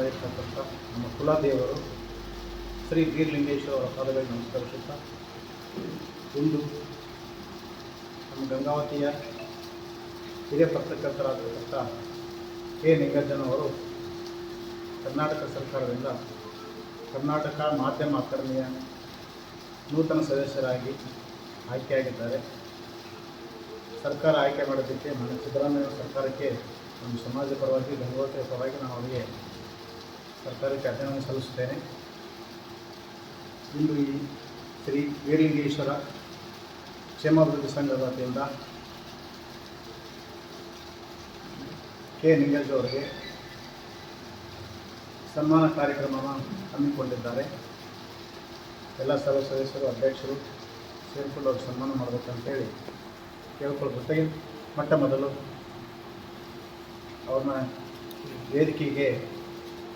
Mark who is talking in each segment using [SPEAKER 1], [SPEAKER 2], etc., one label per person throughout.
[SPEAKER 1] ಇರ್ತಕ್ಕಂಥ ನಮ್ಮ ಕುಲದೇವರು ಶ್ರೀ ಗೀರ್ಲಿಂಗೇಶ್ವರ ಪಾದಗಳಿಗೆ ನಮಸ್ಕರಿಸುತ್ತಾ ಇಂದು ನಮ್ಮ ಗಂಗಾವತಿಯ ಹಿರಿಯ ಪತ್ರಕರ್ತರಾಗಿರ್ತಕ್ಕಂಥ ಕೆ. ನಿಂಗಜ್ಜನವರು ಕರ್ನಾಟಕ ಸರ್ಕಾರದಿಂದ ಕರ್ನಾಟಕ ಮಾಧ್ಯಮ ಅಕಾಡೆಮಿಯ ನೂತನ ಸದಸ್ಯರಾಗಿ ಆಯ್ಕೆಯಾಗಿದ್ದಾರೆ. ಸರ್ಕಾರ ಆಯ್ಕೆ ಮಾಡೋದಕ್ಕೆ ಮಾನ್ಯ ಸಿದ್ದರಾಮಯ್ಯ ಸರ್ಕಾರಕ್ಕೆ ನಮ್ಮ ಸಮಾಜ ಪರವಾಗಿ ಗಂಗಾವತಿಯ ಪರವಾಗಿ ನಾನು ಅವರಿಗೆ ಸರ್ಕಾರಕ್ಕೆ ಅಭಿನಂದನೆ ಸಲ್ಲಿಸುತ್ತೇನೆ. ಇಂದು ಈ ಶ್ರೀ ವೀರಲಿಂಗೇಶ್ವರ ಕ್ಷೇಮಾಭಿವೃದ್ಧಿ ಸಂಘದ ವತಿಯಿಂದ ಕೆ. ನಿಂಗಜ್ ಅವರಿಗೆ ಸನ್ಮಾನ ಕಾರ್ಯಕ್ರಮವನ್ನು ಹಮ್ಮಿಕೊಂಡಿದ್ದಾರೆ. ಎಲ್ಲ ಸರ್ವ ಸದಸ್ಯರು, ಅಧ್ಯಕ್ಷರು ಸೇರಿಕೊಂಡು ಅವ್ರಿಗೆ ಸನ್ಮಾನ ಮಾಡಬೇಕಂತೇಳಿ ಕೇಳ್ಕೊಳ್ಳೋ ಜೊತೆಗೆ ಮೊಟ್ಟ ಮೊದಲು ಅವ್ರನ್ನ ವೇದಿಕೆಗೆ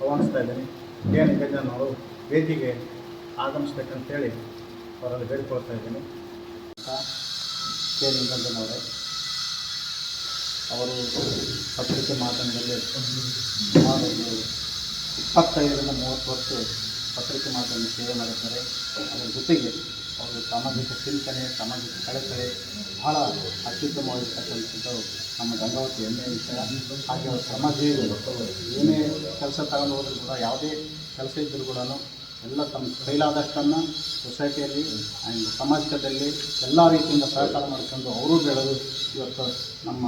[SPEAKER 1] ಆಹ್ವಾನಿಸ್ತಾ ಇದ್ದೀನಿ. ಕೆ ಅವರು ವೇದಿಕೆಗೆ ಆಗಮಿಸ್ಬೇಕಂತೇಳಿ ಅವರಲ್ಲಿ ಬೇಡಿಕೊಳ್ತಾ ಇದ್ದೀನಿ. ಕೆ ನಿಗಂಜನ್ ಅವರೇ ಪತ್ರಿಕೆ ಮಾಧ್ಯಮದಲ್ಲಿ ಸುಮಾರು ಇಪ್ಪತ್ತೈದರಿಂದ ಮೂವತ್ತು ವರ್ಷ ಪತ್ರಿಕೆ ಮಾಧ್ಯಮ ಸೇವೆ ಮಾಡಿದ್ದಾರೆ. ಅದರ ಜೊತೆಗೆ ಅವರು ಸಾಮಾಜಿಕ ಚಿಂತನೆ, ಸಾಮಾಜಿಕ ಕಳಕಳೆ ಬಹಳ ಅತ್ಯುತ್ತಮವಾಗಿರ್ತಕ್ಕಂಥದ್ದು ನಮ್ಮ ಗಂಗಾವತಿ ಹೆಮ್ಮೆಯ ವಿಷಯ, ಹಾಗೆ ಅವರು ಶ್ರಮಜೀವಿಗಳು ಏನೇ ಕೆಲಸ ತಗೊಂಡು ಹೋದರೂ ಕೂಡ ಯಾವುದೇ ಕೆಲಸ ಇದ್ದರೂ ಕೂಡ ಎಲ್ಲ ತಮ್ಮ ಕೈಲಾದಷ್ಟನ್ನು ಸೊಸೈಟಿಯಲ್ಲಿ ಆ್ಯಂಡ್ ಸಮಾಜದಲ್ಲಿ ಎಲ್ಲ ರೀತಿಯಿಂದ ಸಹಕಾರ ಮಾಡಿಕೊಂಡು ಅವರು ಬೆಳೆದು ಇವತ್ತು ನಮ್ಮ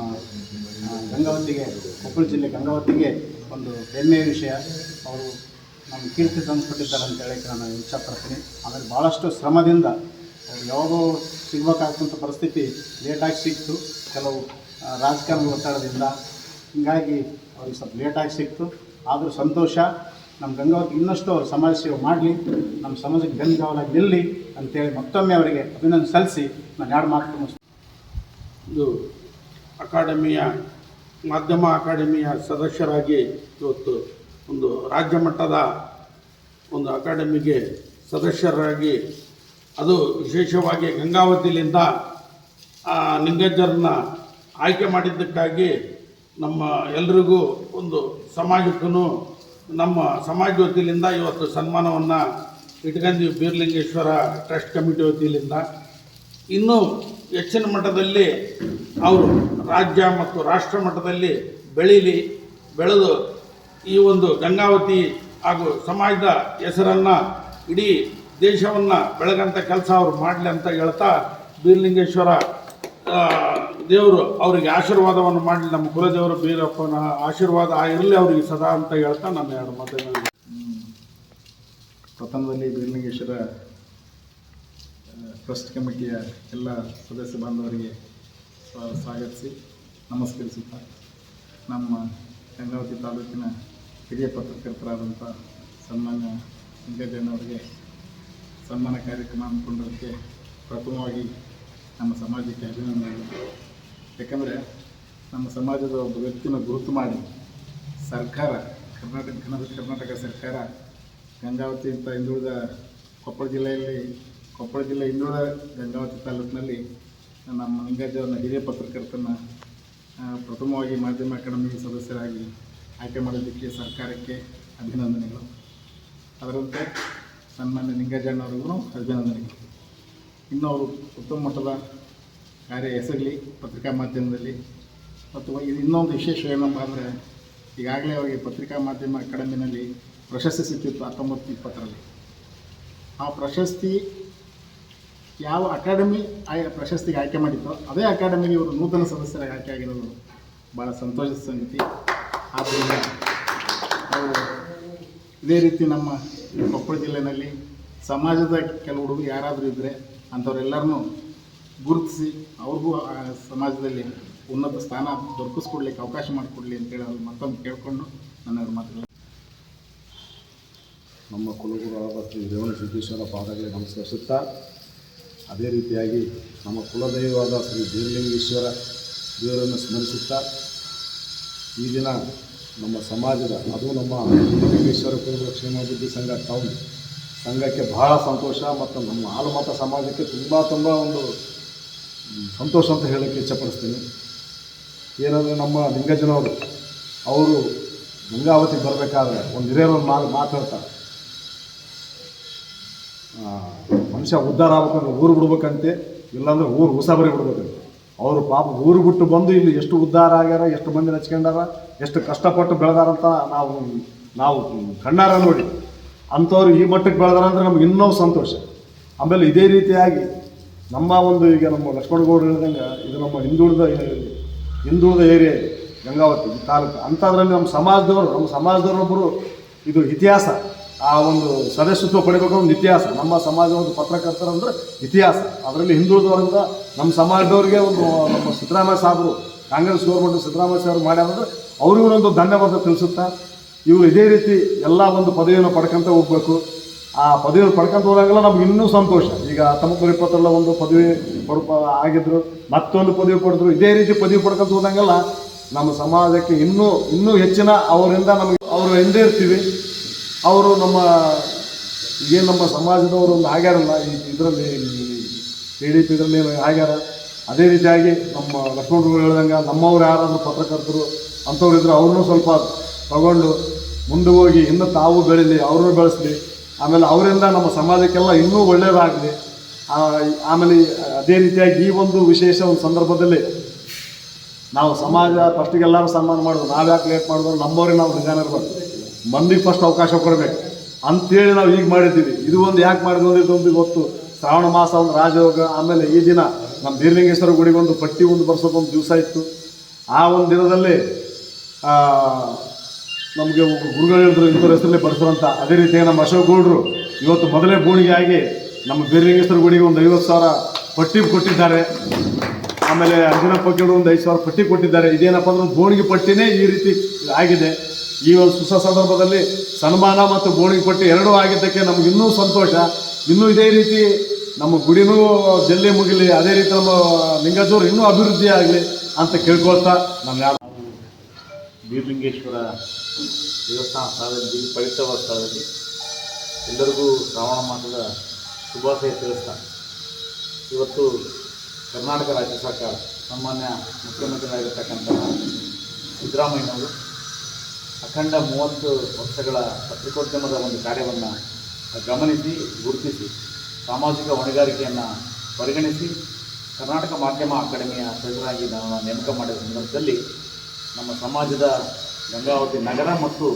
[SPEAKER 1] ಗಂಗಾವತಿಗೆ, ಕೊಪ್ಪಳ ಜಿಲ್ಲೆ ಗಂಗಾವತಿಗೆ ಒಂದು ಹೆಮ್ಮೆಯ ವಿಷಯ ಅವರು ನಮ್ಮ ಕೀರ್ತಿ ತಂದುಕೊಟ್ಟಿದ್ದಾರೆ ಅಂತ ಹೇಳಕ್ಕೆ ನಾನು ಇಚ್ಛಾಪಡ್ತೀನಿ ಆಮೇಲೆ ಭಾಳಷ್ಟು ಶ್ರಮದಿಂದ ಯಾವಾಗೋ ಸಿಗ್ಬೇಕಾಗ್ತಂಥ ಪರಿಸ್ಥಿತಿ ಲೇಟಾಗಿ ಸಿಕ್ತು. ಕೆಲವು ರಾಜಕಾರಣದ ಒತ್ತಡದಿಂದ. ಹೀಗಾಗಿ ಅವ್ರಿಗೆ ಸ್ವಲ್ಪ ಲೇಟಾಗಿ ಸಿಕ್ತು. ಆದರೂ ಸಂತೋಷ. ನಮ್ಮ ಗಂಗಾವತಿ ಇನ್ನಷ್ಟು ಸಮಾಜ ಸೇವೆ ಮಾಡಲಿ. ನಮ್ಮ ಸಮಾಜಕ್ಕೆ ಬೆನ್ಗಾವಲಾಗಿ ನಿಲ್ಲಿ ಅಂತೇಳಿ ಮತ್ತೊಮ್ಮೆ ಅವರಿಗೆ ಅಭಿನಂದನೆ ಸಲ್ಲಿಸಿ ನಾನು ಎರಡು ಮಾತು.
[SPEAKER 2] ಇದು ಅಕಾಡೆಮಿಯ, ಮಾಧ್ಯಮ ಅಕಾಡೆಮಿಯ ಸದಸ್ಯರಾಗಿ ಇವತ್ತು ಒಂದು ರಾಜ್ಯ ಮಟ್ಟದ ಒಂದು ಅಕಾಡೆಮಿಗೆ ಸದಸ್ಯರಾಗಿ, ಅದು ವಿಶೇಷವಾಗಿ ಗಂಗಾವತಿಲಿಂದ ನಿಂಗಜ್ಜರನ್ನ ಆಯ್ಕೆ ಮಾಡಿದ್ದಕ್ಕಾಗಿ ನಮ್ಮ ಎಲ್ರಿಗೂ ಒಂದು ಸಮಾಜಕ್ಕೂ ನಮ್ಮ ಸಮಾಜ ವತಿಯಿಂದ ಇವತ್ತು ಸನ್ಮಾನವನ್ನು ಇಟ್ಕಂದಿ ಬೀರ್ಲಿಂಗೇಶ್ವರ ಟ್ರಸ್ಟ್ ಕಮಿಟಿ ವತಿಯಿಂದ ಇನ್ನೂ ಹೆಚ್ಚಿನ ಮಟ್ಟದಲ್ಲಿ ಅವರು ರಾಜ್ಯ ಮತ್ತು ರಾಷ್ಟ್ರ ಮಟ್ಟದಲ್ಲಿ ಬೆಳೀಲಿ, ಬೆಳೆದು ಈ ಒಂದು ಗಂಗಾವತಿ ಹಾಗೂ ಸಮಾಜದ ಹೆಸರನ್ನು ಇಡೀ ದೇಶವನ್ನು ಬೆಳಗಂಥ ಕೆಲಸ ಅವ್ರು ಮಾಡಲಿ ಅಂತ ಹೇಳ್ತಾ ಬೀರ್ಲಿಂಗೇಶ್ವರ ದೇವರು ಅವರಿಗೆ ಆಶೀರ್ವಾದವನ್ನು ಮಾಡಿ ನಮ್ಮ ಕುಲದೇವರು ಬೀರಪ್ಪನ ಆಶೀರ್ವಾದ ಆಗಿರಲಿ ಅವರಿಗೆ ಸದಾ ಅಂತ ಹೇಳ್ತಾ ನನ್ನ ಎರಡು ಮಾತುಗಳನ್ನು
[SPEAKER 1] ಪ್ರಥಮದಲ್ಲಿ ಬೀರ್ಲಿಂಗೇಶ್ವರ ಟ್ರಸ್ಟ್ ಕಮಿಟಿಯ ಎಲ್ಲ ಸದಸ್ಯ ಬಾಂಧವರಿಗೆ ಸ್ವ- ಸ್ವಾಗತಿಸಿ, ನಮಸ್ಕರಿಸುತ್ತಾ, ನಮ್ಮ ಗಂಗಾವತಿ ತಾಲೂಕಿನ ಹಿರಿಯ ಪತ್ರಕರ್ತರಾದಂಥ ಸನ್ಮಾನ್ಯ ಲಿಂಗಜ್ಜನವರಿಗೆ ಸನ್ಮಾನ ಕಾರ್ಯಕ್ರಮ ಹಮ್ಮಿಕೊಂಡಿದ್ದಕ್ಕೆ ಪ್ರಥಮವಾಗಿ ನಮ್ಮ ಸಮಾಜಕ್ಕೆ ಅಭಿನಂದನೆ. ಯಾಕಂದರೆ ನಮ್ಮ ಸಮಾಜದ ಒಬ್ಬ ವ್ಯಕ್ತಿನ ಗುರುತು ಮಾಡಿ ಸರ್ಕಾರ, ಕರ್ನಾಟಕ ಕರ್ನಾಟಕ ಸರ್ಕಾರ ಗಂಗಾವತಿ ಅಂತ ಹಿಂದುಳಿದ ಕೊಪ್ಪಳ ಜಿಲ್ಲೆಯಲ್ಲಿ, ಕೊಪ್ಪಳ ಜಿಲ್ಲೆ ಹಿಂದುಳಿದ ಗಂಗಾವತಿ ತಾಲೂಕಿನಲ್ಲಿ ನಮ್ಮ ಲಿಂಗಾಜನ ಹಿರಿಯ ಪತ್ರಕರ್ತನ ಪ್ರಥಮವಾಗಿ ಮಾಧ್ಯಮ ಅಕಾಡೆಮಿ ಸದಸ್ಯರಾಗಿ ಆಯ್ಕೆ ಮಾಡೋದಕ್ಕೆ ಸರ್ಕಾರಕ್ಕೆ ಅಭಿನಂದನೆಗಳು. ಅದರಂತೆ ಸನ್ಮಾನ್ಯ ಲಿಂಗಾಜಣ್ಣವ್ರಿಗೂ ಅಭಿನಂದನೆಗಳು. ಇನ್ನು ಅವರು ಉತ್ತಮ ಮಟ್ಟದ ಕಾರ್ಯ ಎಸಗಲಿ ಪತ್ರಿಕಾ ಮಾಧ್ಯಮದಲ್ಲಿ. ಮತ್ತು ಇದು ಇನ್ನೊಂದು ವಿಶೇಷ ಏನಪ್ಪ ಅಂದರೆ, ಈಗಾಗಲೇ ಅವರಿಗೆ ಪತ್ರಿಕಾ ಮಾಧ್ಯಮ ಅಕಾಡೆಮಿನಲ್ಲಿ ಪ್ರಶಸ್ತಿ ಸಿಕ್ಕಿತ್ತು ಹತ್ತೊಂಬತ್ತು ಇಪ್ಪತ್ತರಲ್ಲಿ. ಆ ಪ್ರಶಸ್ತಿ ಯಾವ ಅಕಾಡೆಮಿ ಪ್ರಶಸ್ತಿಗೆ ಆಯ್ಕೆ ಮಾಡಿತ್ತೋ, ಅದೇ ಅಕಾಡೆಮಿಗೆ ಇವರು ನೂತನ ಸದಸ್ಯರಾಗಿ ಆಯ್ಕೆ ಆಗಿರೋದು ಭಾಳ ಸಂತೋಷದ ಸಂಗತಿ. ಆದ್ದರಿಂದ ಅವರು ಇದೇ ರೀತಿ ನಮ್ಮ ಕೊಪ್ಪಳ ಜಿಲ್ಲೆಯಲ್ಲಿ ಸಮಾಜದ ಕೆಲವು ಹುಡುಗರು ಯಾರಾದರೂ ಇದ್ದರೆ ಅಂಥವ್ರೆಲ್ಲರನ್ನೂ ಗುರುತಿಸಿ ಅವ್ರಿಗೂ ಆ ಸಮಾಜದಲ್ಲಿ ಉನ್ನತ ಸ್ಥಾನ ದೊರಕಿಸ್ಕೊಡ್ಲಿಕ್ಕೆ ಅವಕಾಶ ಮಾಡಿಕೊಡ್ಲಿ ಅಂತೇಳಿ ಅವ್ರು ಮತ್ತೊಂದು ಕೇಳಿಕೊಂಡು ನನ್ನ ಮಾತುಗಳು
[SPEAKER 3] ನಮ್ಮ ಕುಲಗುರು ಶ್ರೀ ರೇವಣ ಸಿದ್ದೇಶ್ವರ ಪಾದಗಳಿಗೆ ನಮಸ್ಕರಿಸುತ್ತಾ ಅದೇ ರೀತಿಯಾಗಿ ನಮ್ಮ ಕುಲದೈವವಾದ ಶ್ರೀ ಬೀರಲಿಂಗೇಶ್ವರ ದೇವರನ್ನು ಸ್ಮರಿಸುತ್ತಾ ಈ ದಿನ ನಮ್ಮ ಸಮಾಜದ, ಅದು ನಮ್ಮ ಬೀರಲಿಂಗೇಶ್ವರ ಕುರುಬರ ಕ್ಷೇಮಾಭಿವೃದ್ಧಿ ಸಂಘ ಟೌನ್ ಸಂಘಕ್ಕೆ ಬಹಳ ಸಂತೋಷ ಮತ್ತು ನಮ್ಮ ಹಾಲುಮತ ಸಮಾಜಕ್ಕೆ ತುಂಬ ತುಂಬ ಒಂದು ಸಂತೋಷ ಅಂತ ಹೇಳೋಕ್ಕೆ ಇಚ್ಛಪಡಿಸ್ತೀನಿ. ಏನಂದರೆ ನಮ್ಮ ಲಿಂಗಜನವರು ಅವರು ಗಂಗಾವತಿಗೆ ಬರಬೇಕಾದ್ರೆ ಒಂದು ಹಿರಿಯರು ಒಂದು ಮಾತು ಮಾತಾಡ್ತಾರೆ ಮನುಷ್ಯ ಉದ್ಧಾರ ಆಗ್ಬೇಕಂದ್ರೆ ಊರು ಬಿಡ್ಬೇಕಂತೆ, ಇಲ್ಲಾಂದ್ರೆ ಊರು ಉಸಾಬರಿ ಬಿಡ್ಬೇಕಂತೆ. ಅವರು ಪಾಪ ಊರು ಬಿಟ್ಟು ಬಂದು ಇಲ್ಲಿ ಎಷ್ಟು ಉದ್ಧಾರ ಆಗ್ಯಾರ, ಎಷ್ಟು ಮಂದಿ ನಚ್ಕೊಂಡಾರ ಎಷ್ಟು ಕಷ್ಟಪಟ್ಟು ಬೆಳೆದಾರಂತ ನಾವು ನಾವು ಕಣ್ಣಾರ ನೋಡಿ. ಅಂಥವ್ರು ಈ ಮಟ್ಟಕ್ಕೆ ಬೆಳೆದಾರ ಅಂದರೆ ನಮ್ಗೆ ಇನ್ನೂ ಸಂತೋಷ. ಆಮೇಲೆ ಇದೇ ರೀತಿಯಾಗಿ ನಮ್ಮ ಒಂದು ಈಗ ನಮ್ಮ ಲಕ್ಷ್ಮಣಗೌಡರು ಹೇಳಿದಂಗೆ ಇದು ನಮ್ಮ ಹಿಂದುಳಿದ ಹಿಂದುಳಿದ ಏರಿಯಾ ಗಂಗಾವತಿ ಈ ತಾಲೂಕು. ಅಂಥದ್ರಲ್ಲಿ ನಮ್ಮ ಸಮಾಜದವರು, ನಮ್ಮ ಸಮಾಜದವರೊಬ್ಬರು ಇದು ಇತಿಹಾಸ. ಆ ಒಂದು ಸದಸ್ಯತ್ವ ಪಡಿಬೇಕು ಒಂದು ಇತಿಹಾಸ. ನಮ್ಮ ಸಮಾಜ ಒಂದು ಪತ್ರಕರ್ತರಂದ್ರೆ ಇತಿಹಾಸ. ಅದರಲ್ಲಿ ಹಿಂದುಳಿದವರಿಂದ ನಮ್ಮ ಸಮಾಜದವ್ರಿಗೆ ಒಂದು ನಮ್ಮ ಸಿದ್ದರಾಮಯ್ಯ ಸಾಹೇಬರು ಕಾಂಗ್ರೆಸ್ ಗೌರ್ಮೆಂಟ್ ಸಿದ್ದರಾಮಯ್ಯ ಸಾಹೇಬರು ಮಾಡ್ಯಾರಂದ್ರೆ ಅವ್ರಿಗೂ ಒಂದು ಧನ್ಯವಾದ ತಿಳಿಸುತ್ತಾ ಇವರು ಇದೇ ರೀತಿ ಎಲ್ಲ ಒಂದು ಪದವಿಯನ್ನು ಪಡ್ಕೊಂತ ಹೋಗ್ಬೇಕು. ಆ ಪದವಿಯನ್ನು ಪಡ್ಕೊಂತ ಹೋದಾಗೆಲ್ಲ ನಮ್ಗೆ ಇನ್ನೂ ಸಂತೋಷ. ಈಗ ಹತ್ತೊಂಬತ್ತು ಇಪ್ಪತ್ತೆಲ್ಲ ಒಂದು ಪದವಿ ಪಡ್ ಆಗಿದ್ರು, ಮತ್ತೊಂದು ಪದವಿ ಪಡೆದ್ರು, ಇದೇ ರೀತಿ ಪದವಿ ಪಡ್ಕೊಂತ ಹೋದಂಗೆಲ್ಲ ನಮ್ಮ ಸಮಾಜಕ್ಕೆ ಇನ್ನೂ ಇನ್ನೂ ಹೆಚ್ಚಿನ ಅವರಿಂದ ನಮಗೆ, ಅವರು ಎಂದೇ ಇರ್ತೀವಿ. ಅವರು ನಮ್ಮ ಏನು ನಮ್ಮ ಸಮಾಜದವರು ಒಂದು ಆಗ್ಯಾರಲ್ಲ, ಈ ಇದರಲ್ಲಿ ಕೆ ಡಿ ಪಿ ಇದರಲ್ಲಿ ಆಗ್ಯಾರ, ಅದೇ ರೀತಿಯಾಗಿ ನಮ್ಮ ಲಕ್ಷ್ಮಣರು ಹೇಳ್ದಂಗೆ ನಮ್ಮವ್ರು ಯಾರಾದರೂ ಪತ್ರಕರ್ತರು ಅಂಥವ್ರು ಇದ್ದರೆ ಅವ್ರನ್ನೂ ಸ್ವಲ್ಪ ತಗೊಂಡು ಮುಂದೆ ಹೋಗಿ ಇನ್ನೂ ತಾವು ಬೆಳೀಲಿ, ಅವ್ರನ್ನೂ ಬೆಳೆಸಲಿ. ಆಮೇಲೆ ಅವರಿಂದ ನಮ್ಮ ಸಮಾಜಕ್ಕೆಲ್ಲ ಇನ್ನೂ ಒಳ್ಳೆಯದಾಗಲಿ. ಆಮೇಲೆ ಅದೇ ರೀತಿಯಾಗಿ ಈ ಒಂದು ವಿಶೇಷ ಒಂದು ಸಂದರ್ಭದಲ್ಲಿ ನಾವು ಸಮಾಜ ಫಸ್ಟಿಗೆ ಎಲ್ಲರೂ ಸನ್ಮಾನ ಮಾಡೋದು. ನಾವು ಯಾಕೆ ಲೇಟ್ ಮಾಡಿದ್ರು ನಮ್ಮವ್ರಿಗೆ ನಾವು ನಿಧಾನ ಇರ್ಬೋದು ಮಂದಿಗೆ ಫಸ್ಟ್ ಅವಕಾಶ ಕೊಡಬೇಕು. ಅಂತೇಳಿ ನಾವು ಈಗ ಮಾಡಿದ್ದೀವಿ. ಇದು ಒಂದು ಯಾಕೆ ಮಾಡಿದ್ವಿ ಇದೊಂದು ಗೊತ್ತು. ಶ್ರಾವಣ ಮಾಸ ಒಂದು ರಾಜಯೋಗ. ಆಮೇಲೆ ಈ ದಿನ ನಮ್ಮ ಬೀರಲಿಂಗೇಶ್ವರ ಗುಡಿಗೆ ಒಂದು ಪಟ್ಟಿ ಒಂದು ಬರ್ಸೋದು ಒಂದು ದಿವಸ ಇತ್ತು. ಆ ಒಂದು ದಿನದಲ್ಲಿ ನಮಗೆ ಗುರುಗಳು ಹೇಳಿದ್ರು ಇಂಥವ್ರ ಹೆಸರಲ್ಲಿ ಬರ್ಸೋಂತ ಅದೇ ರೀತಿಯಾಗಿ ನಮ್ಮ ಅಶೋಕ್ ಗೌಡರು ಇವತ್ತು ಮೊದಲೇ ಬೋಣಿಗೆ ಆಗಿ ನಮ್ಮ ಬೀರಲಿಂಗೇಶ್ವರ ಗುಡಿಗೆ ಒಂದು ಐವತ್ತು ಸಾವಿರ ಪಟ್ಟಿ ಕೊಟ್ಟಿದ್ದಾರೆ. ಆಮೇಲೆ ಅಂಜನಪ್ಪ ಒಂದು ಐದು ಸಾವಿರ ಪಟ್ಟಿ ಕೊಟ್ಟಿದ್ದಾರೆ. ಇದೇನಪ್ಪ ಅಂದ್ರೆ ಬೋಣಿಗೆ ಪಟ್ಟಿನೇ ಈ ರೀತಿ ಆಗಿದೆ. ಈ ಒಂದು ಸುಸ ಸಂದರ್ಭದಲ್ಲಿ ಸನ್ಮಾನ ಮತ್ತು ಬೋಣಿಗೆ ಪಟ್ಟಿ ಎರಡೂ ಆಗಿದ್ದಕ್ಕೆ ನಮ್ಗೆ ಇನ್ನೂ ಸಂತೋಷ. ಇನ್ನೂ ಇದೇ ರೀತಿ ನಮ್ಮ ಗುಡಿನೂ ಜಲ್ದಿ ಮುಗಿಲಿ. ಅದೇ ರೀತಿ ನಮ್ಮ ಲಿಂಗಜೋರು ಇನ್ನೂ ಅಭಿವೃದ್ಧಿ ಆಗಲಿ ಅಂತ ಕೇಳ್ಕೊಳ್ತಾ ನಾನು ಯಾರು
[SPEAKER 4] ಬೀರ್ಲಿಂಗೇಶ್ವರ ದೇವಸ್ಥಾನ ಸ್ಥಳದಲ್ಲಿ ಪವಿತ್ರವಾದ ಸ್ಥಳದಲ್ಲಿ ಎಲ್ಲರಿಗೂ ಶ್ರಾವಣ ಮಾಸದ ಶುಭಾಶಯ ತಿಳಿಸ್ತಾ, ಇವತ್ತು ಕರ್ನಾಟಕ ರಾಜ್ಯ ಸರ್ಕಾರ ಸಾಮಾನ್ಯ ಮುಖ್ಯಮಂತ್ರಿಯಾಗಿರ್ತಕ್ಕಂತಹ ಸಿದ್ದರಾಮಯ್ಯನವರು ಅಖಂಡ ಮೂವತ್ತು ವರ್ಷಗಳ ಪತ್ರಿಕೋದ್ಯಮದ ಒಂದು ಕಾರ್ಯವನ್ನು ಗಮನಿಸಿ, ಗುರುತಿಸಿ, ಸಾಮಾಜಿಕ ಹೊಣೆಗಾರಿಕೆಯನ್ನು ಪರಿಗಣಿಸಿ, ಕರ್ನಾಟಕ ಮಾಧ್ಯಮ ಅಕಾಡೆಮಿಯ ಸದಸ್ಯರಾಗಿ ನಾನು ನೇಮಕ ಮಾಡಿದ ಸಂದರ್ಭದಲ್ಲಿ ನಮ್ಮ ಸಮಾಜದ ಗಂಗಾವತಿ ನಗರ ಮತ್ತು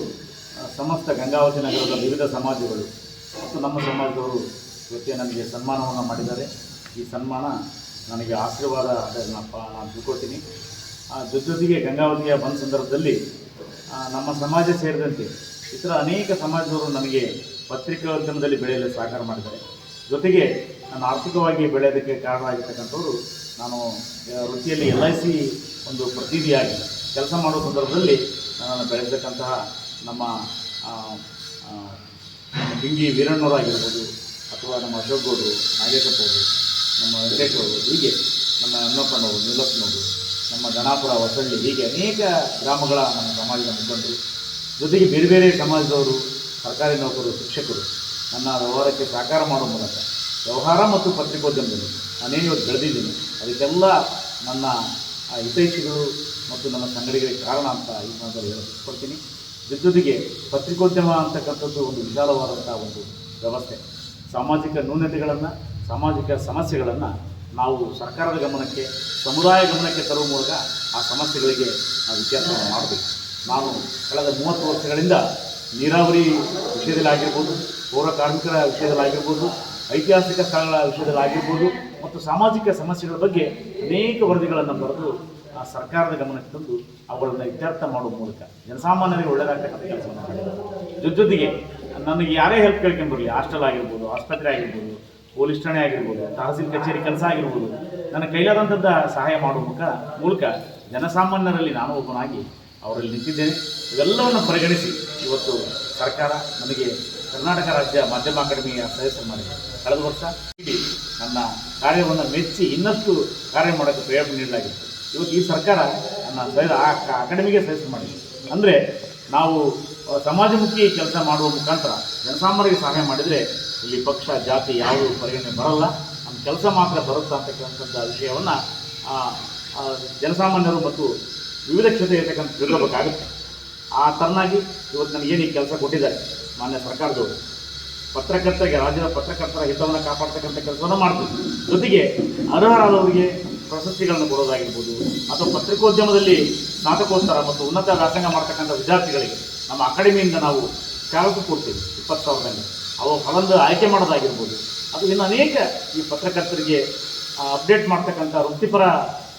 [SPEAKER 4] ಸಮಸ್ತ ಗಂಗಾವತಿ ನಗರದ ವಿವಿಧ ಸಮಾಜಗಳು. ಮತ್ತು ನಮ್ಮ ಸಮಾಜದವರು ಇವತ್ತೇ ನನಗೆ ಸನ್ಮಾನವನ್ನು ಮಾಡಿದ್ದಾರೆ. ಈ ಸನ್ಮಾನ ನನಗೆ ಆಶೀರ್ವಾದ ಅಂತ ನಾನು ತಿಳ್ಕೊಳ್ತೀನಿ. ಜೊತೆ ಜೊತೆಗೆ ಗಂಗಾವತಿಯ ಬಂದ ಸಂದರ್ಭದಲ್ಲಿ ನಮ್ಮ ಸಮಾಜ ಸೇರಿದಂತೆ ಇತರ ಅನೇಕ ಸಮಾಜದವರು ನನಗೆ ಪತ್ರಿಕೋದ್ಯಮದಲ್ಲಿ ಬೆಳೆಯಲು ಸಹಕಾರ ಮಾಡಿದ್ದಾರೆ. ಜೊತೆಗೆ ನಾನು ಆರ್ಥಿಕವಾಗಿ ಬೆಳೆಯೋದಕ್ಕೆ ಕಾರಣ ಆಗಿರ್ತಕ್ಕಂಥವ್ರು, ನಾನು ವೃತ್ತಿಯಲ್ಲಿ ಎಲ್ ಐ ಸಿ ಒಂದು ಪ್ರತಿನಿಧಿಯಾಗಿ ಕೆಲಸ ಮಾಡೋ ಸಂದರ್ಭದಲ್ಲಿ ನನ್ನನ್ನು ಬೆಳೆಸತಕ್ಕಂತಹ ನಮ್ಮ ಡಿಂಗಿ ವೀರಣ್ಣವರಾಗಿರ್ಬೋದು ಅಥವಾ ನಮ್ಮ ಅಶೋಕ್ ಗೌಡರು ನಮ್ಮ ವೆಂಕಟೇಶ್ ಅವರು ಹೀಗೆ ನಮ್ಮ ಅನ್ನಪ್ಪನವರು ನೀಲಪ್ಪನವರು ನಮ್ಮ ಗಣಾಪುರ ಹೊಸಳ್ಳಿ ಹೀಗೆ ಅನೇಕ ಗ್ರಾಮಗಳ ನಮ್ಮ ಸಮಾಜದ ಮುಖಂಡರು, ಜೊತೆಗೆ ಬೇರೆ ಬೇರೆ ಸಮಾಜದವರು, ಸರ್ಕಾರಿ ನೌಕರರು, ಶಿಕ್ಷಕರು ನನ್ನ ವ್ಯವಹಾರಕ್ಕೆ ಸಹಕಾರ ಮಾಡುವ ಮೂಲಕ ವ್ಯವಹಾರ ಮತ್ತು ಪತ್ರಿಕೋದ್ಯಮದಲ್ಲಿ ನಾನೇನು ಇವತ್ತು ಬೆಳೆದಿದ್ದೀನಿ, ಅದಕ್ಕೆಲ್ಲ ನನ್ನ ಹಿತೈಷಿಗಳು ಮತ್ತು ನಮ್ಮ ಸಂಗಡಿಗರಿಗೆ ಕಾರಣ ಅಂತ ಈ ಸಂದರ್ಭದಲ್ಲಿ ಹೇಳಿಕೊಡ್ತೀನಿ ಜೊತೆಗೆ ಪತ್ರಿಕೋದ್ಯಮ ಅಂತಕ್ಕಂಥದ್ದು ಒಂದು ವಿಶಾಲವಾದಂಥ ಒಂದು ವ್ಯವಸ್ಥೆ. ಸಾಮಾಜಿಕ ನ್ಯೂನತೆಗಳನ್ನು, ಸಾಮಾಜಿಕ ಸಮಸ್ಯೆಗಳನ್ನು ನಾವು ಸರ್ಕಾರದ ಗಮನಕ್ಕೆ, ಸಮುದಾಯ ಗಮನಕ್ಕೆ ತರುವ ಮೂಲಕ ಆ ಸಮಸ್ಯೆಗಳಿಗೆ ನಾವು ವಿಚಾರವನ್ನು ಮಾಡಬೇಕು. ನಾನು ಕಳೆದ ಮೂವತ್ತು ವರ್ಷಗಳಿಂದ ನೀರಾವರಿ ವಿಷಯದಲ್ಲಿ ಆಗಿರ್ಬೋದು, ಪೌರ ಕಾರ್ಮಿಕರ ವಿಷಯದಲ್ಲಿ ಆಗಿರ್ಬೋದು, ಐತಿಹಾಸಿಕ ಸ್ಥಳಗಳ ವಿಷಯದಲ್ಲಿ ಆಗಿರ್ಬೋದು ಮತ್ತು ಸಾಮಾಜಿಕ ಸಮಸ್ಯೆಗಳ ಬಗ್ಗೆ ಅನೇಕ ವರದಿಗಳನ್ನು ಬರೆದು ಆ ಸರ್ಕಾರದ ಗಮನಕ್ಕೆ ತಂದು ಅವುಗಳನ್ನು ಇತ್ಯರ್ಥ ಮಾಡುವ ಮೂಲಕ ಜನಸಾಮಾನ್ಯರಿಗೆ ಒಳ್ಳೆಯದಾಗ್ತಕ್ಕಂಥ ಕೆಲಸವನ್ನು ಮಾಡಿದ್ದಾರೆ ಜೊತೆ ಜೊತೆಗೆ ನನಗೆ ಯಾರೇ ಹೆಲ್ಪ್ ಕೇಳ್ಕೊಂಡ್ಬರಲಿ ಹಾಸ್ಟೆಲ್ ಆಗಿರ್ಬೋದು, ಆಸ್ಪತ್ರೆ ಆಗಿರ್ಬೋದು ಪೊಲೀಸ್ ಠಾಣೆ ಆಗಿರ್ಬೋದು, ತಹಸೀಲ್ ಕಚೇರಿ ಕೆಲಸ ಆಗಿರ್ಬೋದು, ನನ್ನ ಕೈಲಾದಂಥದ್ದ ಸಹಾಯ ಮಾಡುವ ಮೂಲಕ ಮೂಲಕ ಜನಸಾಮಾನ್ಯರಲ್ಲಿ ನಾನು ಒಬ್ಬನಾಗಿ ಅವರಲ್ಲಿ ನಿಂತಿದ್ದೇನೆ. ಇವೆಲ್ಲವನ್ನು ಪರಿಗಣಿಸಿ ಇವತ್ತು ಸರ್ಕಾರ ನನಗೆ ಕರ್ನಾಟಕ ರಾಜ್ಯ ಮಾಧ್ಯಮ ಅಕಾಡೆಮಿಯ ಸದಸ್ಯ ಮಾಡಿದೆ. ಕಳೆದ ವರ್ಷ ಇಡೀ ನನ್ನ ಕಾರ್ಯವನ್ನು ಮೆಚ್ಚಿ ಇನ್ನಷ್ಟು ಕಾರ್ಯ ಮಾಡೋಕ್ಕೆ ಪ್ರೇರಣೆ ನೀಡಲಾಗಿತ್ತು. ಇವತ್ತು ಈ ಸರ್ಕಾರ ನನ್ನ ಅಕಾಡೆಮಿಗೆ ಸಜೆಸ್ಟ್ ಮಾಡಿದೆ. ಅಂದರೆ ನಾವು ಸಮಾಜಮುಖಿ ಕೆಲಸ ಮಾಡುವ ಮುಖಾಂತರ ಜನಸಾಮಾನ್ಯರಿಗೆ ಸಹಾಯ ಮಾಡಿದರೆ ಇಲ್ಲಿ ಪಕ್ಷ, ಜಾತಿ ಯಾವುದು ಪರಿಗಣನೆ ಬರಲ್ಲ. ನಮ್ಮ ಕೆಲಸ ಮಾತ್ರ ಬರುತ್ತಾ ಅಂತಕ್ಕಂಥದ್ದು ವಿಷಯವನ್ನು ಜನಸಾಮಾನ್ಯರು ಮತ್ತು ವಿವಿಧ ಕ್ಷೇತ್ರ ಇರತಕ್ಕಂಥ ತಿಳ್ಕೋಬೇಕಾಗುತ್ತೆ. ಆ ತರನಾಗಿ ಇವತ್ತು ನನಗೇನು ಈ ಕೆಲಸ ಕೊಟ್ಟಿದ್ದಾರೆ ಮಾನ್ಯ ಸರ್ಕಾರದವರು. ಪತ್ರಕರ್ತರಿಗೆ, ರಾಜ್ಯದ ಪತ್ರಕರ್ತರ ಹಿತವನ್ನು ಕಾಪಾಡ್ತಕ್ಕಂಥ ಕೆಲಸವನ್ನು ಮಾಡ್ತೀವಿ. ಜೊತೆಗೆ ಅರ್ಹರಾದವರಿಗೆ ಪ್ರಶಸ್ತಿಗಳನ್ನು ಕೊಡೋದಾಗಿರ್ಬೋದು ಅಥವಾ ಪತ್ರಿಕೋದ್ಯಮದಲ್ಲಿ ಸ್ನಾತಕೋತ್ತರ ಮತ್ತು ಉನ್ನತ ವ್ಯಾಸಂಗ ಮಾಡ್ತಕ್ಕಂಥ ವಿದ್ಯಾರ್ಥಿಗಳಿಗೆ ನಮ್ಮ ಅಕಾಡೆಮಿಯಿಂದ ನಾವು ಸ್ಕಾಲರ್ಶಿಪ್ ಕೊಡ್ತೀವಿ, ಇಪ್ಪತ್ತು ಸಾವಿರದಲ್ಲಿ. ಅವು ಫಲಂದು ಆಯ್ಕೆ ಮಾಡೋದಾಗಿರ್ಬೋದು. ಅದು ಇನ್ನು ಅನೇಕ ಈ ಪತ್ರಕರ್ತರಿಗೆ ಅಪ್ಡೇಟ್ ಮಾಡ್ತಕ್ಕಂಥ ವೃತ್ತಿಪರ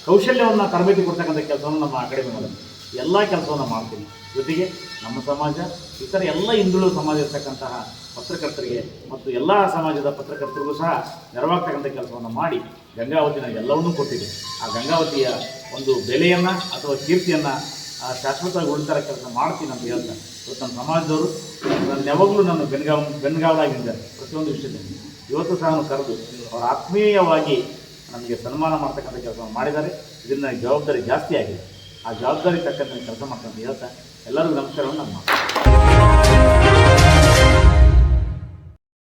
[SPEAKER 4] ಕೌಶಲ್ಯವನ್ನು ತರಬೇತಿ ಕೊಡ್ತಕ್ಕಂಥ ಕೆಲಸವನ್ನು ನಮ್ಮ ಅಕಾಡೆಮಿ ಮಾಡುತ್ತೆ. ಎಲ್ಲ ಕೆಲಸವನ್ನು ಮಾಡ್ತೀನಿ ಜೊತೆಗೆ ನಮ್ಮ ಸಮಾಜ, ಇತರ ಎಲ್ಲ ಹಿಂದುಳಿದ ಸಮಾಜ ಇರ್ತಕ್ಕಂತಹ ಪತ್ರಕರ್ತರಿಗೆ ಮತ್ತು ಎಲ್ಲ ಸಮಾಜದ ಪತ್ರಕರ್ತರಿಗೂ ಸಹ ನೆರವಾಗ್ತಕ್ಕಂಥ ಕೆಲಸವನ್ನು ಮಾಡಿ ಗಂಗಾವತಿನ ಎಲ್ಲವನ್ನೂ ಕೊಟ್ಟಿದೆ. ಆ ಗಂಗಾವತಿಯ ಒಂದು ಬೆಲೆಯನ್ನು ಅಥವಾ ಕೀರ್ತಿಯನ್ನು ಶಾಶ್ವತವಾಗಿ ಉಳಿತಾರ ಕೆಲಸ ಮಾಡ್ತೀನಿ ಅಂತ ಹೇಳ್ತಾರೆ ಇವತ್ತು ನಮ್ಮ ಸಮಾಜದವರು ನನ್ನ ಯಾವಾಗಲೂ ನನ್ನ ಬೆನ್ಗಾವ್ ಬೆನ್ಗಾವಲಾಗಿದ್ದಾರೆ ಪ್ರತಿಯೊಂದು ವಿಷಯದಲ್ಲಿ. ಇವತ್ತು ಸಹ ನಾನು ಕರೆದು ಅವರ ಆತ್ಮೀಯವಾಗಿ ನಮಗೆ ಸನ್ಮಾನ ಮಾಡ್ತಕ್ಕಂಥ ಕೆಲಸವನ್ನು ಮಾಡಿದ್ದಾರೆ. ಇದನ್ನು ಜವಾಬ್ದಾರಿ ಜಾಸ್ತಿ ಆಗಿದೆ. ಆ ಜವಾಬ್ದಾರಿ ತಕ್ಕಂಥ ಕೆಲಸ ಮಾಡ್ಕೊಂಡು ಹೇಳ್ತಾ ಎಲ್ಲರಿಗೂ ನಮಸ್ಕಾರವನ್ನು ನಾನು ಮಾಡ್ತೀನಿ.